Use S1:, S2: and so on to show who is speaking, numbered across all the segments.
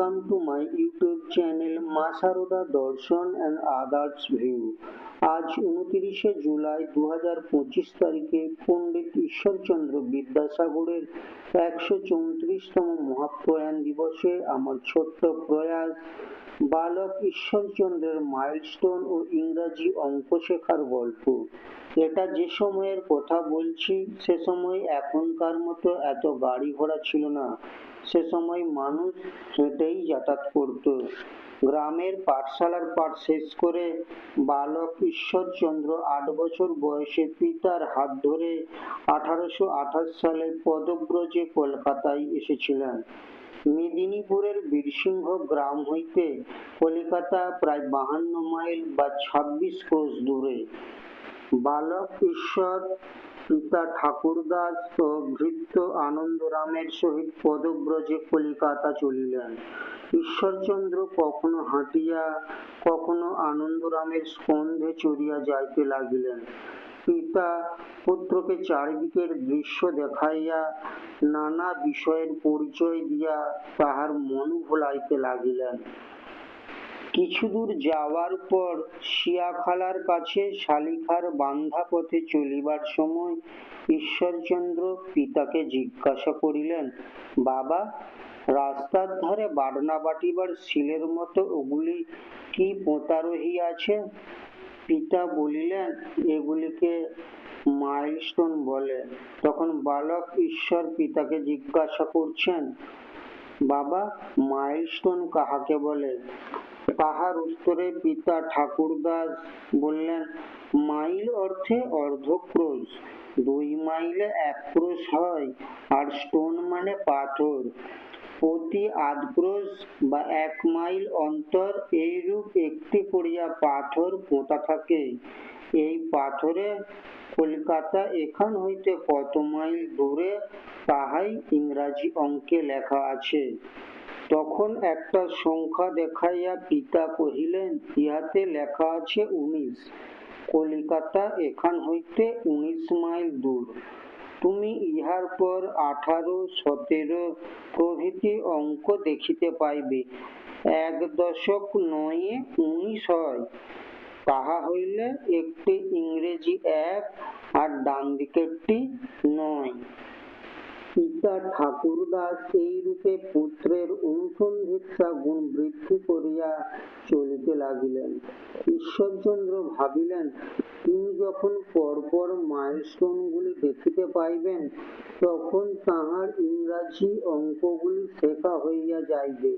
S1: Welcome to my YouTube channel, Masaroda Darshan and Others View. আজ উনতিরিশে জুলাই দু হাজার পঁচিশ তারিখে পণ্ডিত ঈশ্বরচন্দ্র বিদ্যাসাগরের একশো চৌত্রিশতম মহাপ্রয়াণ দিবসে আমার ছোট্ট প্রয়াস, বালক ঈশ্বরচন্দ্রের মাইলস্টোন ও ইংরাজি অঙ্ক শেখার গল্প এটা যে সময়ের কথা বলছি, সে সময় এখনকার মতো এত গাড়ি ঘোড়া ছিল না সে সময় মানুষ হেঁটেই যাতায়াত করত। গ্রামের পাঠশালার পাঠ শেষ করে বালক ঈশ্বরচন্দ্র আট বছর বয়সে পিতার হাত ধরে আঠারোশো আঠাশ সালে পদব্রজে কলকাতায় এসেছিলেন। মেদিনীপুরের বীরসিংহ গ্রাম হইতে কলিকাতা প্রায় বাহান্ন মাইল বা ছাব্বিশ ক্রোশ দূরে। বালক ঈশ্বর পিতা ঠাকুরদাস ভৃত্য আনন্দরামের সহিত পদব্রজে কলিকাতা চলিলেন। ঈশ্বরচন্দ্র কখনো হাঁটিয়া, কখনো আনন্দরামের স্কন্ধে চড়িয়া যাইতে লাগিলেন। পিতা পুত্রকে চারিদিকের দৃশ্য দেখাইয়া, নানা বিষয়ের পরিচয় দিয়া তাহার মন ভোলাইতে লাগিলেন। কিছুদূর যাওয়ার পর শিয়াখালার কাছে শালিখার বান্ধা পথে চলিবার সময় ঈশ্বরচন্দ্র পিতাকে জিজ্ঞাসা করিলেন, বাবা, রাস্তার ধারে বাটনা বাটিবার শিলের মতো ওগুলি কি পোঁতা রহিয়াছে? পিতা বলিলেন, এগুলিকে মাইলস্টোন বলে। তখন বালক ঈশ্বর পিতাকে জিজ্ঞাসা করছেন বাবা মাইলস্টোন কাহাকে বলে? তাহার উত্তরে পিতা ঠাকুরদাস বললেন, মাইল অর্থে অর্ধক্রোশ। দুই মাইলে এক ক্রোশ হয় আর স্টোন মানে পাথর। প্রতি আধ ক্রোশ বা এক মাইল অন্তর এইরূপ একটি করিয়া পাথর পোঁতা থাকে। এই পাথরে কলকাতা এখান হইতে কত মাইল দূরে তাহাই ইংরাজি অঙ্কে লেখা আছে। তখন একটা সংখ্যা দেখাইয়া পিতা কহিলেন, ইহাতে লেখা আছে উনিশ। কলিকাতা এখান হইতে উনিশ মাইল দূর। তুমি ইহার পর আঠারো, সতেরো প্রভৃতি অঙ্ক দেখিতে পাইবে। এক দশক নয়ে উনিশ হয়। তাহা হইলে একটি ইংরেজি এক আর ডান দিকেরটি নয়। পিতা ঠাকুরদাস এই রূপে পুত্রের অনুসন্ধিৎসা গুণ বৃদ্ধি করিয়া চলিতে লাগিলেন। ঈশ্বরচন্দ্র ভাবিলেন তিনি যখন পরপর মাইলস্টোনগুলি দেখিতে পাইবেন, তখন তাহার ইংরাজি অঙ্কগুলি শেখা হইয়া যাইবে।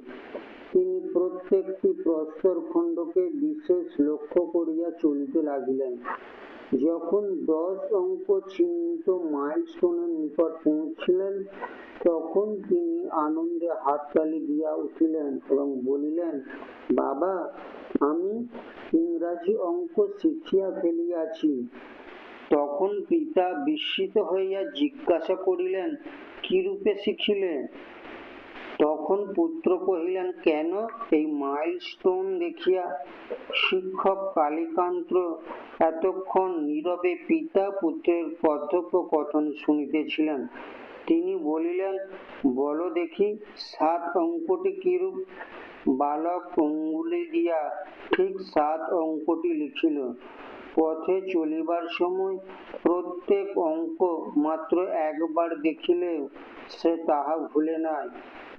S1: তিনি প্রত্যেকটি প্রস্তর খণ্ডকে বিশেষ লক্ষ্য করিয়া চলিতে লাগিলেন। যখন দশ অঙ্ক চিহ্নিত মাইলস্টোনের নিকট পৌঁছিলেন, তখন তিনি আনন্দে হাততালি দিয়া উঠিলেন এবং বলিলেন, বাবা, আমি ইংরাজি অঙ্ক শিখিয়া ফেলিয়াছি। তখন পিতা বিস্মিত হইয়া জিজ্ঞাসা করিলেন, কি রূপে শিখিলে? তখন পুত্র কহিলেন, কেন এই মাইলস্টোন দেখিয়া শিক্ষক কালীকান্ত এতক্ষণ নীরবে পিতা পুত্রের কথোপকথন শুনিতেছিলেন? তিনি বলিলেন, বলো দেখি, সাত অঙ্কটি কিরূপ? বালক অঙ্গুলি দিয়া ঠিক সাত অঙ্কটি লিখিল। পথে চলিবার সময় প্রত্যেক অঙ্ক মাত্র একবার দেখিলেও সে তাহা ভুলে নাই।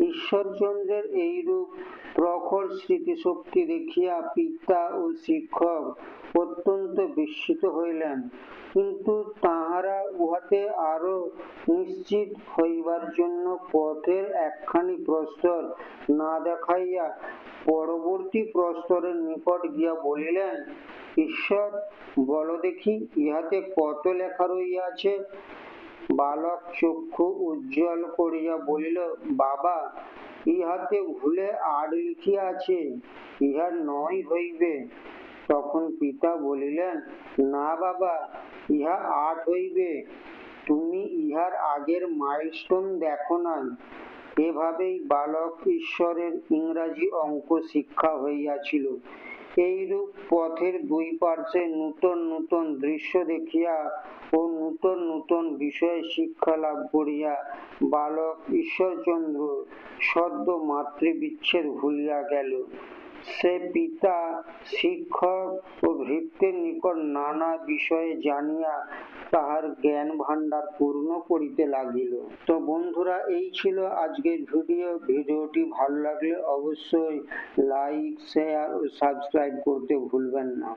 S1: ঈশ্বরচন্দ্রের এইরূপ প্রখর স্মৃতিশক্তি দেখিয়া পিতা ও শিক্ষক অত্যন্ত বিস্মিত হইলেন। কিন্তু তাহারা উহাতে আরও নিশ্চিত হইবার জন্য পথের একখানি প্রস্তর না দেখাইয়া পরবর্তী প্রস্তরের নিকট গিয়া বলিলেন ঈশ্বর, বলো দেখি, ইহাতে কত লেখা রইয়াছে বালক চক্ষু উজ্জ্বল করিয়া বলিল, বাবা, ইহাতে ভুলে আট লিখিয়া আছে ইহা নয় হইবে। তখন পিতা বলিলেন, না বাবা, ইহা আট হইবে। তুমি ইহার আগের মাইলস্টোন দেখো নাই। এভাবেই বালক ঈশ্বরের ইংরাজি অঙ্ক শিক্ষা হইয়াছিল। এইরূপ পথের দুই পার্শ্বে নূতন নূতন দৃশ্য দেখিয়া ও নূতন নূতন বিষয়ে শিক্ষা লাভ করিয়া বালক ঈশ্বরচন্দ্র সদ্য মাতৃবিচ্ছেদ ভুলিয়া গেল। সে পিতা শিক্ষক ও ভৃত্যের নিকট নানা বিষয়ে জানিয়া তাহার জ্ঞান ভাণ্ডার পূর্ণ করিতে লাগিল। তো বন্ধুরা, এই ছিল আজকের ভিডিও। ভিডিওটি ভালো লাগলে অবশ্যই লাইক শেয়ার ও সাবস্ক্রাইব করতে ভুলবেন না।